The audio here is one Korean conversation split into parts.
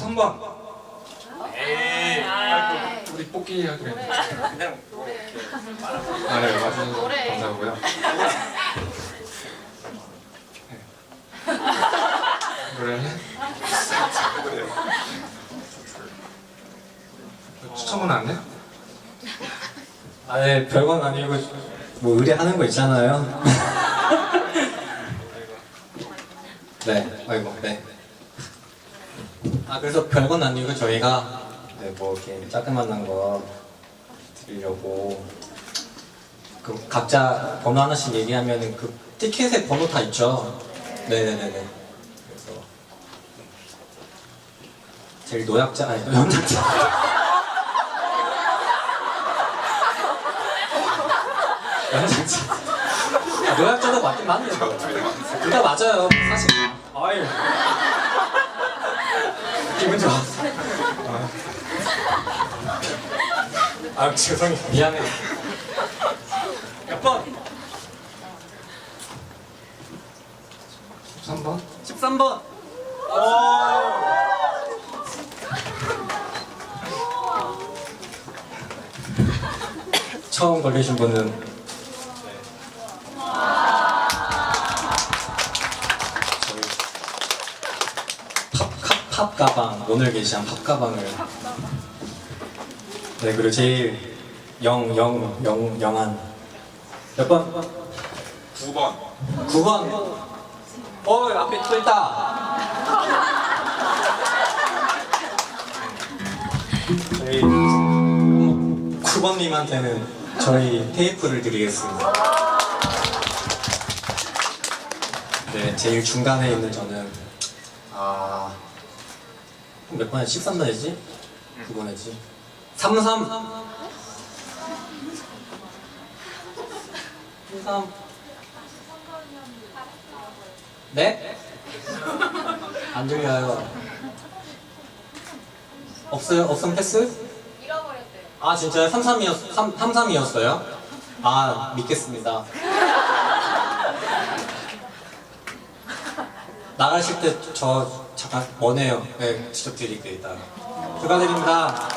3번. 에이. 아이고, 우리 뽑기 하기로 했는데. 그냥 뭐 이렇게 말하고. 아, 네, 맞아요. 노래. 감사하고요. 네. 노래를 해? 추첨은 안 해? 아, 네, 별건 아니고 뭐 의뢰하는 거 있잖아요. 네, 아이고, 네. 아, 그래서 별건 아니고 저희가 네, 뭐 이렇게 짜그만한 거 드리려고 그 각자 번호 하나씩 얘기하면은 그 티켓에 번호 다 있죠. 네네네네. 그래서 제일 노약자 아니 노약자. 연장자. 아, 노약자도 맞긴 맞네요. 둘 다 맞아요. 사실. 아유. 기분 좋아. 아, 아 죄송해요. 미안해. 몇 번? 3번? 13번. 처음 걸리신 분은 팝, 팝, 팝 가방 오늘 게시한 팝 가방을. 네 그리고 제일 영, 영, 영, 영한. 몇 번? 9번. 9번? 어 앞에 또 있다. 저희 9번님한테는 저희 테이프를 드리겠습니다. 네 제일 중간에 있는 저는 아... 몇 번에 13번이지? 9번이지 33 33 네? 안 들려요. 없어요? 없음 패스? 잃어버렸대요. 아 진짜요? 33이었, 3, 33이었어요? 아 믿겠습니다. 나가실 때 저 잠깐 뭐네요. 네, 직접 드릴게요 이따. 축하드립니다.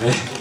네.